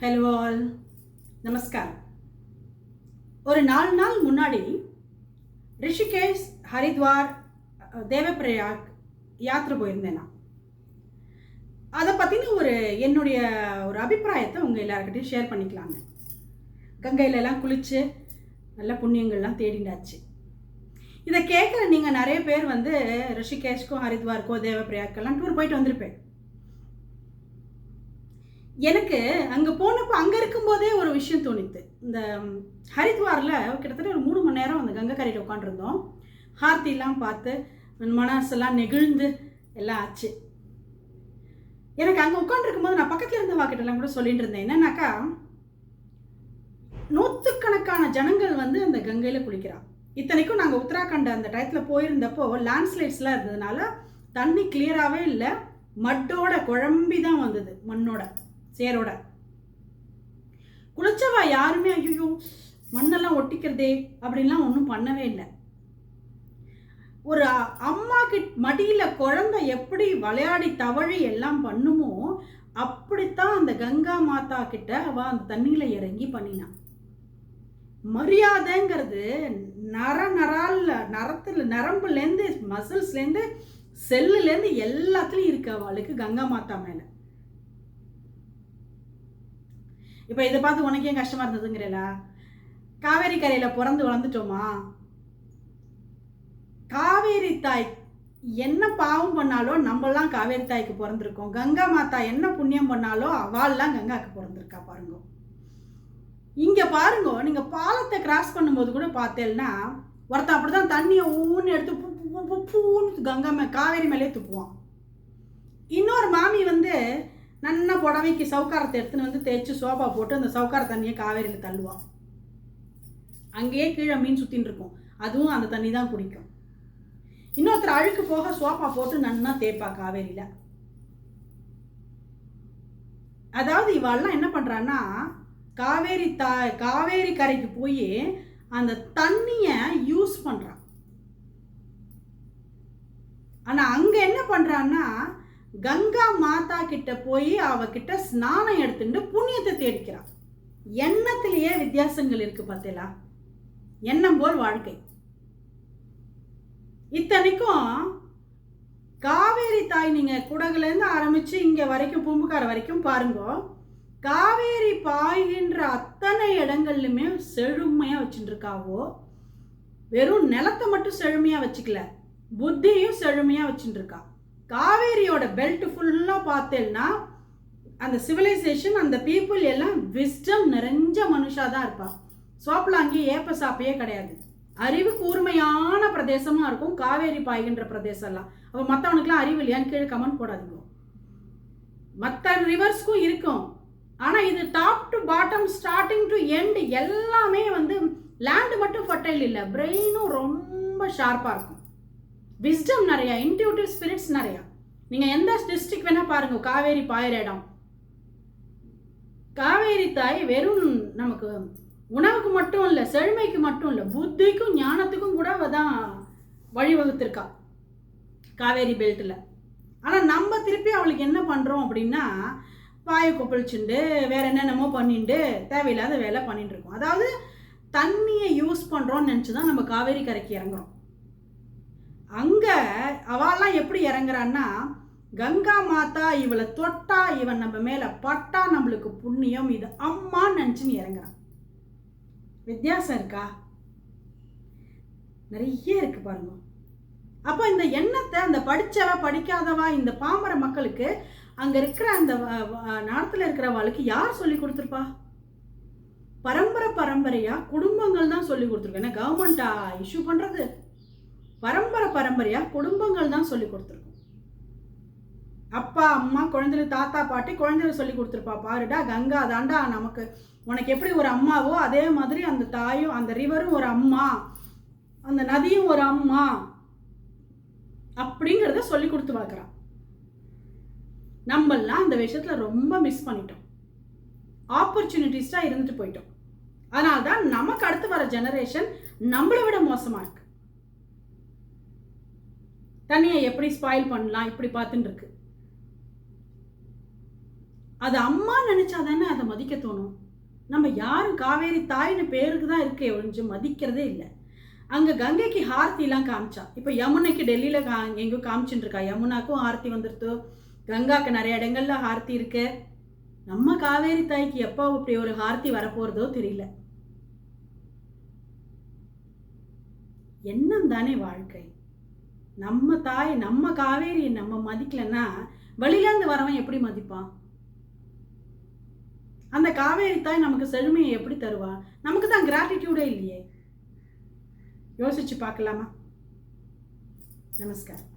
Hello all நமஸ்காரம் ஒரு நாலு நாள் முன்னாடி ரிஷிகேஷ் ஹரித்வார் தேவப்பிரயாக் யாத்திரை போயிருந்தேன். நான் அதை பற்றின ஒரு என்னுடைய ஒரு அபிப்பிராயத்தை உங்கள் எல்லாருக்கிட்டையும் ஷேர் பண்ணிக்கலாங்க. கங்கையிலலாம் குளித்து நல்ல புண்ணியங்கள்லாம் தேடிண்டாச்சு இதை கேட்குற நீங்கள் நிறைய பேர் வந்து ரிஷிகேஷ்க்கும் ஹரித்வாருக்கோ தேவப்பிரயாக்கெல்லாம் டூர் போயிட்டு வந்திருப்பேன். எனக்கு அங்கே போனப்போ அங்கே இருக்கும்போதே ஒரு விஷயம் தோணித்து. இந்த ஹரித்வாரில் கிட்டத்தட்ட ஒரு மூணு மணி நேரம் அந்த கங்கை கரையில் உட்காந்துருந்தோம் ஹார்த்திலாம் பார்த்து மனசெல்லாம் நெகிழ்ந்து எல்லாம் ஆச்சு. எனக்கு அங்கே உட்காந்துருக்கும் போது நான் பக்கத்தில் இருந்த வாக்கிட்டெல்லாம் கூட சொல்லிட்டு இருந்தேன். என்னன்னாக்கா நூற்றுக்கணக்கான ஜனங்கள் வந்து அந்த கங்கையில் குளிக்கிறான் இத்தனைக்கும் நாங்கள் உத்தராகண்ட் அந்த டயத்தில் போயிருந்தப்போ லேண்ட்ஸ்லைட்ஸ்லாம் இருந்ததுனால தண்ணி கிளியராகவே இல்லை. மட்டோட குழம்பி தான் வந்தது மண்ணோட. சேரோட. குளிச்சவா யாருமே ஐயோ மண்ணெல்லாம் ஒட்டிக்கிறதே அப்படின்லாம் ஒன்றும் பண்ணவே இல்லை. ஒரு அம்மா கிட் மடியில் குழந்தை எப்படி விளையாடி தவழி எல்லாம் பண்ணுமோ அப்படித்தான் அந்த கங்கா மாதா கிட்ட அவ அந்த தண்ணியில் இறங்கி பண்ணினான் மரியாதைங்கிறது நர நரால் நரத்துல நரம்புலேருந்து மசில்ஸ்லேருந்து செல்லுலேருந்து எல்லாத்துலேயும் இருக்கு அவளுக்கு கங்கா மாதா மேலே. இப்போ இதை பார்த்து உனக்கு ஏன் கஷ்டமா இருந்ததுங்கிறல? காவேரி கரையில் பிறந்து வளர்ந்துட்டோமா? காவேரி தாய் என்ன பாவம் பண்ணாலோ நம்மலாம் காவேரி தாய்க்கு பிறந்திருக்கோம். கங்கா மாதா என்ன புண்ணியம் பண்ணாலோ அவள்லாம் கங்காவுக்கு பிறந்திருக்கா பாருங்க. இங்கே பாருங்க நீங்கள் பாலத்தை கிராஸ் பண்ணும்போது கூட பார்த்தேன்னா ஒருத்தன் அப்படிதான் தண்ணியை ஊன்னு எடுத்து பூன்னு கங்கா மே காவேரி மேலே துப்புவான். இன்னொரு மாமி வந்து நன்ன புடவைக்கு சவுக்காரத்தை எடுத்துன்னு வந்து தேய்ச்சி சோபா போட்டு அந்த சவுக்கார தண்ணியை காவேரியில் தள்ளுவான். அங்கேயே கீழே மீன் சுற்றின்னு இருக்கும். அதுவும் அந்த தண்ணி தான் குடிக்கும். இன்னொருத்தர் அழுக்கு போக சோப்பா போட்டு நன்னா தேய்ப்பா காவேரியில். அதாவது இவாள்லாம் என்ன பண்ணுறான்னா காவேரி தா காவேரி கரைக்கு போய் அந்த தண்ணியை யூஸ் பண்ணுறான் ஆனால் அங்கே என்ன பண்ணுறான்னா கங்கா மாதா கிட்ட போய் அவகிட்ட ஸ்நானம் எடுத்துட்டு புண்ணியத்தை தேடிக்கிறான். எண்ணத்திலேயே வித்தியாசங்கள் இருக்கு பார்த்தீங்களா எண்ணம் போல் வாழ்க்கை. இத்தனைக்கும் காவேரி தாய் நீங்க குடகுலேருந்து ஆரம்பிச்சு இங்க வரைக்கும் பூம்புக்கார வரைக்கும் பாருங்க. காவேரி பாய்கின்ற அத்தனை இடங்கள்லுமே செழுமையா வச்சுருக்காவோ வெறும் நிலத்தை மட்டும் செழுமையா வச்சுக்கல. புத்தியும் செழுமையா வச்சுட்டு காவேரியோட பெல்ட் ஃபுல்லாக பார்த்தேன்னா அந்த சிவிலைசேஷன் அந்த பீப்புள் எல்லாம் விஸ்டம் நிறைஞ்ச மனுஷாக தான் இருப்பா சோப்பலாங்கி ஏப்ப சாப்பையே கிடையாது. அறிவு கூர்மையான பிரதேசமாக இருக்கும் காவேரி பாய்கின்ற பிரதேசம்லாம். அப்போ மற்றவனுக்குலாம் அறிவு இல்லையான்னு கீழே கமெண்ட் போடாதீங்க. மற்ற ரிவர்ஸ்க்கும் இருக்கும். ஆனால் இது top to bottom starting to end எல்லாமே வந்து லேண்டு மட்டும் ஃபர்டைல் இல்லை. பிரெயினும் ரொம்ப ஷார்ப்பாக இருக்கும். விஸ்டம் நிறையா இன்டியூட்டிவ் ஸ்பிரிட்ஸ் நிறையா. நீங்கள் எந்த டிஸ்ட்ரிக்ட் வேணால் பாருங்கள் காவேரி பாயிற இடம். காவேரி தாய் வெறும் நமக்கு உணவுக்கு மட்டும் இல்லை செழுமைக்கு மட்டும் இல்லை புத்திக்கும் ஞானத்துக்கும் கூட அவள் தான் வழிவகுத்திருக்கா காவேரி பெல்ட்டில் ஆனால் நம்ம திருப்பி அவளுக்கு என்ன பண்ணுறோம் அப்படின்னா வாயை கொப்பளிச்சுண்டு வேற என்னென்னமோ பண்ணிட்டு தேவையில்லாத வேலை பண்ணிட்டு இருக்கோம். அதாவது தண்ணியை யூஸ் பண்ணுறோம்னு நினச்சி தான் நம்ம காவேரி கரைக்கு இறங்குறோம். அங்கே அவெல்லாம் எப்படி இறங்குறான்னா கங்கா மாதா இவளை தொட்டா இவன் நம்ம மேலே பட்டா நம்மளுக்கு புண்ணியம் இது அம்மான்னு நினச்சின்னு இறங்குறான். வித்தியாசம் இருக்கா? நிறைய இருக்கு பாருங்க. அப்போ இந்த எண்ணத்தை அந்த படித்தவ படிக்காதவா இந்த பாமர மக்களுக்கு அங்கே இருக்கிற அந்த நாடத்தில் இருக்கிறவாளுக்கு யார் சொல்லி கொடுத்துருப்பா? பரம்பரை பரம்பரையாக குடும்பங்கள் தான் சொல்லி கொடுத்துருக்கு. ஏன்னா கவர்மெண்ட்டா இஷ்யூ பண்ணுறது பரம்பரை பரம்பரையாக குடும்பங்கள் தான் சொல்லி கொடுத்துருக்கும். அப்பா அம்மா குழந்தைகளுக்கு தாத்தா பாட்டி குழந்தைகளுக்கு சொல்லி கொடுத்துருப்பா. பாருடா கங்கா தாண்டா நமக்கு உனக்கு எப்படி ஒரு அம்மாவோ அதே மாதிரி அந்த தாயும் அந்த ரிவரும் ஒரு அம்மா அந்த நதியும் ஒரு அம்மா அப்படிங்கிறத சொல்லி கொடுத்து வளர்க்குறான். நம்மளாம் அந்த விஷயத்தில் ரொம்ப மிஸ் பண்ணிட்டோம். ஆப்பர்ச்சுனிட்டிஸாக இருந்துட்டு போயிட்டோம். அதனால தான் நமக்கு அடுத்து வர ஜெனரேஷன் நம்மளை விட மோசமாக இருக்குது தண்ணியை எப்படி ஸ்பாயில் பண்ணலாம் இப்படி பார்த்துட்டு இருக்கு அது அம்மா நினச்சா தானே அதை மதிக்க தோணும். நம்ம யாரும் காவேரி தாய்னு பேருக்கு தான் இருக்கே ஒழிஞ்சு மதிக்கிறதே இல்லை. அங்கே கங்கைக்கு ஹார்த்திலாம் காமிச்சா. இப்போ யமுனைக்கு டெல்லியில் கா எங்கேயோ காமிச்சுட்டு இருக்கா யமுனாக்கும் ஆர்த்தி வந்துருத்தோ? கங்காக்கு நிறைய இடங்கள்ல ஹார்த்தி இருக்கு. நம்ம காவேரி தாய்க்கு எப்போ இப்படி ஒரு ஹார்த்தி வரப்போகிறதோ தெரியல. எண்ணம் தானே வாழ்க்கை. நம்ம தாய் நம்ம காவேரியை நம்ம மதிக்கலைன்னா வெளியிலேருந்து வரவன் எப்படி மதிப்பான்? அந்த காவேரி தாய் நமக்கு செழுமையை எப்படி தருவா? நமக்கு தான் கிராட்டிடியூடே இல்லையே. யோசிச்சு பார்க்கலாமா? நமஸ்காரம்.